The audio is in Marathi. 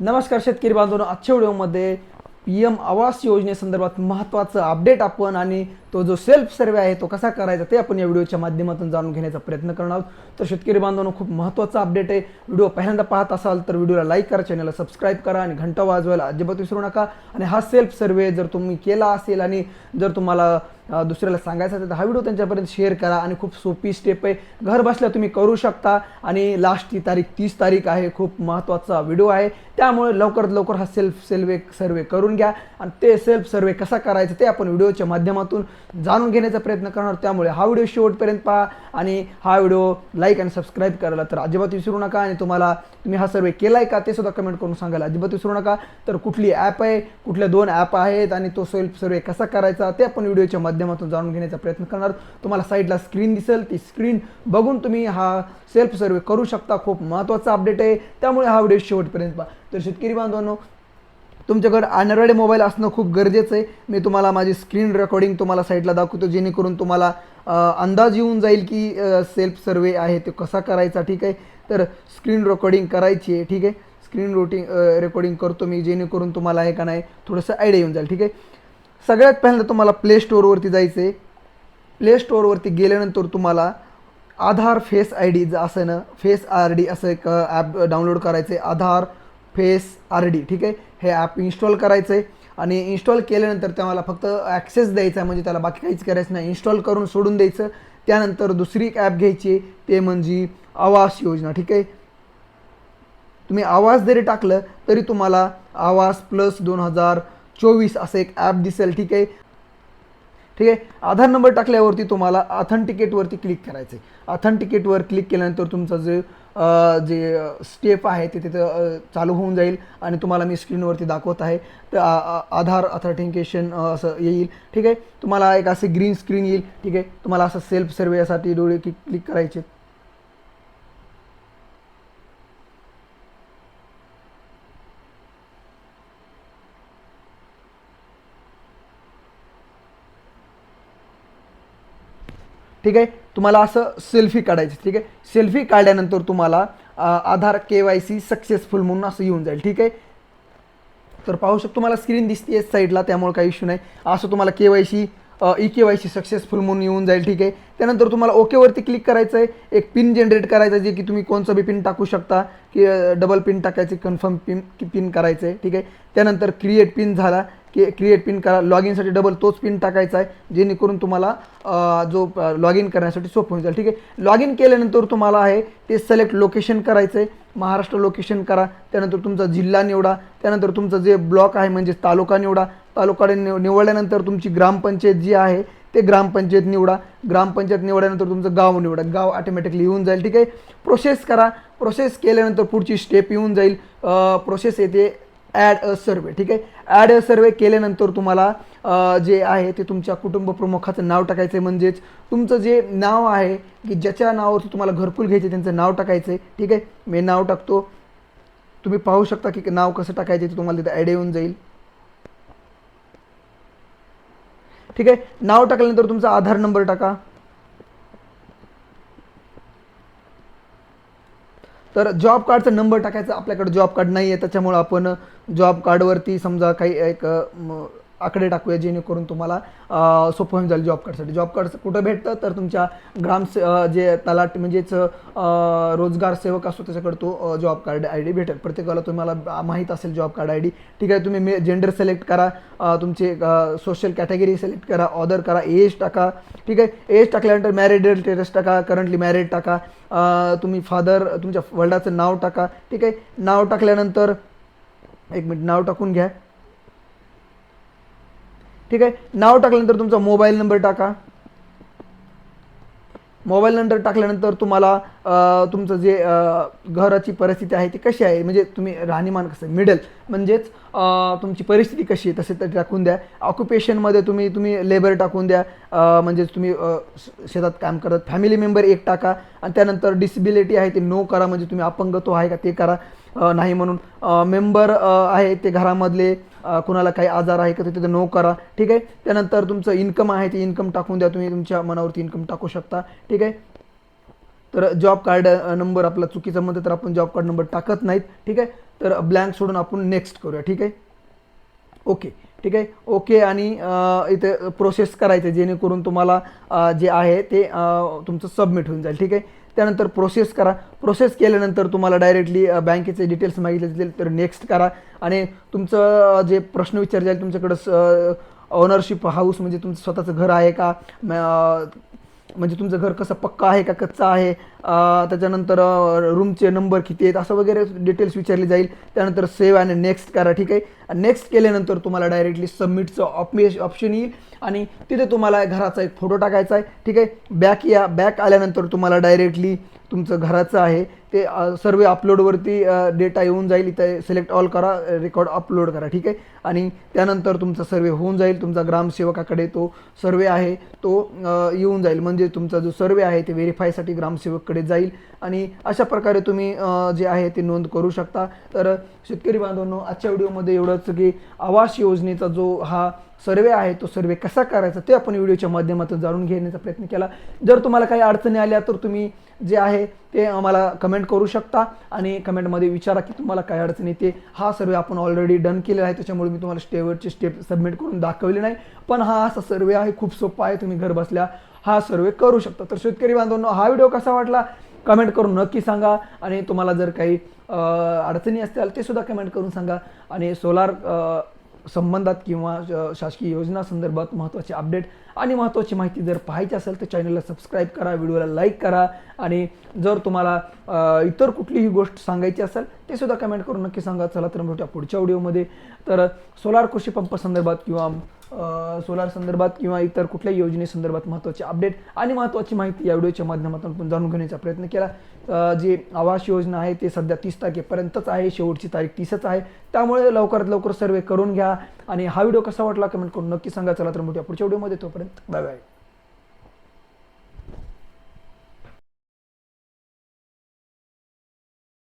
नमस्कार शेतकरी बांधवांनो आजच्या व्हिडिओमध्ये पी एम आवास योजनेसंदर्भात महत्त्वाचं अपडेट आपण आणि तो जो सेल्फ सर्वे आहे तो कसा करायचा ते आपण या व्हिडिओच्या माध्यमातून जाणून घेण्याचा प्रयत्न करणार आहोत. तर शेतकरी बांधवांनो खूप महत्त्वाचा अपडेट आहे. व्हिडिओ पहिल्यांदा पाहत असाल तर व्हिडिओला लाईक करा चॅनलला सबस्क्राईब करा आणि घंटा वाजवायला अजिबात विसरू नका. आणि हा सेल्फ सर्वे जर तुम्ही केला असेल आणि जर तुम्हाला दुसऱ्याला सांगायचं असेल तर हा व्हिडिओ त्यांच्यापर्यंत शेअर करा आणि खूप सोपी स्टेप आहे. घर बसल्या तुम्ही करू शकता आणि लास्टची तारीख तीस तारीख आहे. खूप महत्त्वाचा व्हिडिओ आहे. त्यामुळे लवकरात लवकर हा सेल्फ सेल्वे सर्वे करून घ्या आणि ते सेल्फ सर्वे कसा करायचा ते आपण व्हिडिओच्या माध्यमातून जाणून घेण्याचा प्रयत्न करणार. त्यामुळे हा व्हिडिओ शेवटपर्यंत पहा आणि हा व्हिडिओ लाईक आणि सबस्क्राईब करायला तर अजिबात विसरू नका आणि तुम्हाला तुम्ही हा सर्वे केला आहे का ते सुद्धा कमेंट करून सांगायला अजिबात विसरू नका. तर कुठली ॲप आहे कुठल्या दोन ॲप आहेत आणि तो सेल्फ सर्वे कसा करायचा ते आपण व्हिडिओच्या माध्यमातून माध्यमातून जाणून घेण्याचा प्रयत्न करणार. तुम्हाला साईडला स्क्रीन दिसेल. ती स्क्रीन बघून तुम्ही हा सेल्फ सर्वे करू शकता. खूप महत्त्वाचा अपडेट आहे. त्यामुळे हा व्हिडिओ शेवटपर्यंत पहा. तर शेतकरी बांधवांनो तुमच्याकडे अनरेड मोबाईल असणं खूप गरजेचं आहे. मी तुम्हाला माझी स्क्रीन रेकॉर्डिंग तुम्हाला साईडला दाखवतो. जेणेकरून तुम्हाला अंदाज येऊन जाईल की सेल्फ सर्वे आहे तो कसा करायचा ठीक आहे? तर स्क्रीन रेकॉर्डिंग करायची आहे ठीक आहे? स्क्रीन रोटिंग रेकॉर्डिंग करतो मी. जेणेकरून तुम्हाला आहे का नाही थोडंसं आयडिया येऊन जाईल ठीक आहे? सगळ्यात पहिल्यांदा तुम्हाला प्ले स्टोअरवरती जायचं आहे प्ले स्टोअरवरती गेल्यानंतर तुम्हाला आधार फेस आय डी असं ना फेस आर डी असं एक ॲप डाउनलोड करायचं आहे आधार फेस आर डी ठीक आहे? हे ॲप इन्स्टॉल करायचं आहे आणि इन्स्टॉल केल्यानंतर त्याला फक्त ॲक्सेस द्यायचा आहे म्हणजे त्याला बाकी काहीच करायचं नाही. इन्स्टॉल करून सोडून द्यायचं. त्यानंतर दुसरी एक ॲप घ्यायची आहे, ते म्हणजे आवास योजना ठीक आहे? तुम्ही आवाज जरी टाकलं तरी तुम्हाला आवास प्लस दोन हजार चोवीस असं एक ॲप दिसेल ठीक आहे? ठीक आहे? आधार नंबर टाकल्यावरती तुम्हाला ऑथेंटिकेटवरती क्लिक करायचं आहे ऑथेंटिकेटवर क्लिक केल्यानंतर तुमचं जे जे स्टेप आहे ते तिथं चालू होऊन जाईल आणि तुम्हाला मी स्क्रीनवरती दाखवत आहे. तर आधार ऑथेंटिकेशन असं येईल ठीक आहे? तुम्हाला एक असे ग्रीन स्क्रीन येईल ठीक आहे? तुम्हाला असं सेल्फ सर्वेसाठी डोळे क्लिक क्लिक करायचे. ठीक आहे? तुम्हाला असं सेल्फी काढायची ठीक आहे? सेल्फी काढल्यानंतर तुम्हाला Aadhaar K Y C successful म्हणून असं येऊन जाईल ठीक आहे? तर पाहू शकतो तुम्हाला स्क्रीन दिसते साईडला त्यामुळे काही इश्यू नाही. असं तुम्हाला K Y C E K Y C successful म्हणून येऊन जाईल ठीक आहे? त्यानंतर तुम्हाला ओकेवरती क्लिक करायचं आहे एक पिन जनरेट करायचं आहे जे की तुम्ही कोणचं बी पिन टाकू शकता. की डबल पिन टाकायचे कन्फर्म पिन पिन करायचं आहे ठीक आहे? त्यानंतर क्रिएट पिन झाला. की क्रिएट पिन करा. लॉग इनसाठी डबल तोच पिन टाकायचा आहे जेणेकरून तुम्हाला जो लॉग इन करण्यासाठी सोपं होऊन जाईल ठीक आहे? लॉग इन केल्यानंतर तुम्हाला आहे ते सिलेक्ट लोकेशन करायचं आहे महाराष्ट्र लोकेशन करा. त्यानंतर तुमचा जिल्हा निवडा. त्यानंतर तुमचं जे ब्लॉक आहे म्हणजे तालुका निवडा. तालुका निव निवडल्यानंतर तुमची ग्रामपंचायत जी आहे ते ग्रामपंचायत निवडा. ग्रामपंचायत निवडल्यानंतर तुमचं गाव निवडा. गाव ऑटोमॅटिकली येऊन जाईल. ठीक आहे? प्रोसेस करा. प्रोसेस केल्यानंतर पुढची स्टेप येऊन जाईल. प्रोसेस येते. ॲड अ सर्वे ठीक आहे? ॲड अ सर्वे केल्यानंतर तुम्हाला जे आहे ते तुमच्या कुटुंब प्रमुखाचं नाव टाकायचं आहे म्हणजेच तुमचं जे नाव आहे की ज्याच्या नावावरती तुम्हाला घरकुल घ्यायचे त्यांचं नाव टाकायचं आहे ठीक आहे? मी नाव टाकतो. तुम्ही पाहू शकता की नाव कसं टाकायचं ते तुम्हाला तिथे ॲड येऊन जाईल. ठीक आहे? नाव टाकल्यानंतर तुमचा आधार नंबर टाका. तर जॉब कार्डचा नंबर टाकायचा. आपल्याकडे जॉब कार्ड नाही आहे त्याच्यामुळं आपण जॉब कार्डवरती समजा काही एक आकडे टाकूया जेणेकरून तुम्हाला सोपं होऊन जाईल जॉब कार्डसाठी जॉब कार्ड कुठं भेटतं? तर तुमच्या ग्राम से- जे तलाट म्हणजेच रोजगार सेवक असतो त्याच्याकडे तो जॉब कार्ड आय डी भेटेल. प्रत्येकाला तुम्हाला माहीत असेल जॉब कार्ड आय डी ठीक आहे तुम्ही मे जेंडर सिलेक्ट करा तुमचे सोशल कॅटेगरी सिलेक्ट करा ऑदर करा एज टाका. ठीक आहे एज टाकल्यानंतर मॅरिड स्टेटस टाका करंटली मॅरिड टाका. तुम्ही फादर तुमच्या वडिलाचं नाव टाका. ठीक आहे नाव टाकल्यानंतर एक मिनिट नाव टाकून घ्या. ठीक आहे? नाव टाकल्यानंतर तुमचा मोबाईल नंबर टाका. मोबाईल नंबर टाकल्यानंतर तुम्हाला तुमचं जे घराची परिस्थिती आहे ती कशी आहे? म्हणजे तुम्ही राहणीमान कसं मिडल म्हणजेच तुमची परिस्थिती कशी आहे? तसे तर टाकून द्या. ऑक्युपेशनमध्ये तुम्ही तुम्ही लेबर टाकून द्या. म्हणजेच तुम्ही शेतात काम करत फॅमिली मेंबर एक टाका. आणि त्यानंतर डिसेबिलिटी आहे ते नो करा. म्हणजे तुम्ही अपंगत्व आहे का? ते करा. नाही म्हणून. मेंबर आहे ते घरामधले. कुणाला काही आजार आहे का ते तिथे नो करा. ठीक आहे? त्यानंतर तुमचं इन्कम आहे ते इन्कम टाकून द्या तुम्ही. तुमच्या मनावरती इन्कम टाकू शकता. ठीक आहे? तर जॉब कार्ड नंबर आपला चुकीचा म्हणतो तर आपण जॉब कार्ड नंबर टाकत नाहीत. ठीक आहे? तर ब्लँक सोडून आपण नेक्स्ट करूया. ठीक आहे? ओके ठीक आहे? ओके आणि इथे प्रोसेस करायचं जेणेकरून तुम्हाला जे आहे ते तुमचं सबमिट होऊन जाईल. ठीक आहे? त्यानंतर प्रोसेस करा. प्रोसेस केल्यानंतर तुम्हाला डायरेक्टली बँकेचे डिटेल्स मागितले जातील तर नेक्स्ट करा. आणि तुमचं जे प्रश्न विचार जाईल तुमच्याकडं ओनरशिप हाऊस म्हणजे तुमचं स्वतःचं घर आहे का? म्हणजे तुमचं घर कसं पक्का आहे का? कच्चा आहे? त्याच्यानंतर रूमचे नंबर किती आहेत असं वगैरे डिटेल्स विचारली जाईल. त्यानंतर सेव्ह आणि नेक्स्ट करा ठीक आहे? नेक्स्ट केल्यानंतर तुम्हाला डायरेक्टली सबमिटचं ऑप्मे ऑप्शन येईल. आणि तिथे तुम्हाला घराचा एक फोटो टाकायचा आहे ठीक आहे? बॅक या बॅक आल्यानंतर तुम्हाला डायरेक्टली तुमचं घराचं आहे. ते सर्व अपलोडवरती डेटा येऊन जाईल. इथे सिलेक्ट ऑल करा रेकॉर्ड अपलोड करा ठीक आहे? आणि त्यानंतर तुमचा सर्वे होऊन जाईल. तुमचा ग्रामसेवकाकडे तो सर्वे आहे तो येऊन जाईल. म्हणजे तुमचा जो सर्वे आहे ते व्हेरीफायसाठी ग्रामसेवककडे जाईल. आणि अशा प्रकारे तुम्ही जे आहे ते नोंद करू शकता. तर शेतकरी बांधवांनो आजच्या व्हिडिओमध्ये एवढंच की आवास योजनेचा जो हा सर्वे आहे तो सर्वे कसा करायचा ते आपण व्हिडिओच्या माध्यमातून जाणून घेण्याचा प्रयत्न केला. जर तुम्हाला काही अडचणी आल्या तर तुम्ही जे आहे ते आम्हाला कमेंट करू शकता. आणि कमेंटमध्ये विचारा की तुम्हाला काय अडचणी ते हा सर्वे आपण ऑलरेडी डन केलेला आहे. त्याच्यामुळे मी तुम्हाला स्टेवरचे स्टेप सबमिट करून दाखवले नाही. पण हा असा सर्वे आहे खूप सोपा आहे. तुम्ही घरबसल्या हा सर्वे करू शकता. तर शेतकरी बांधवांनो हा व्हिडिओ कसा वाटला? कमेंट करून नक्की सांगा. आणि तुम्हाला जर काही अडचणी असतील ते सुद्धा कमेंट करून सांगा. आणि सोलार संबंधात किंवा शासकीय योजना संदर्भात महत्त्वाचे अपडेट आणि महत्त्वाची माहिती जर पाहायची असेल तर चॅनलला सबस्क्राईब करा व्हिडिओला लाईक करा. आणि जर तुम्हाला इतर कुठलीही गोष्ट सांगायची असेल ते सुद्धा कमेंट करून नक्की सांगा. चला तर भेटूया पुढच्या व्हिडिओमध्ये तर सोलार कृषी पंप संदर्भात किंवा सोलार संदर्भात किंवा इतर कुठल्याही योजनेसंदर्भात महत्त्वाचे अपडेट आणि महत्त्वाची माहिती या व्हिडिओच्या माध्यमातून आपण जाणून घेण्याचा प्रयत्न केला. जे जी आवास योजना आहे ते सध्या तीस तारखेपर्यंतच आहे शेवटची तारीख तीसच आहे. त्यामुळे लवकरात लवकर सर्वे करून घ्या आणि हा व्हिडिओ कसा वाटला कमेंट करून नक्की सांगा. चला तर मोठ्या पुढच्या व्हिडिओमध्ये तोपर्यंत बाय बाय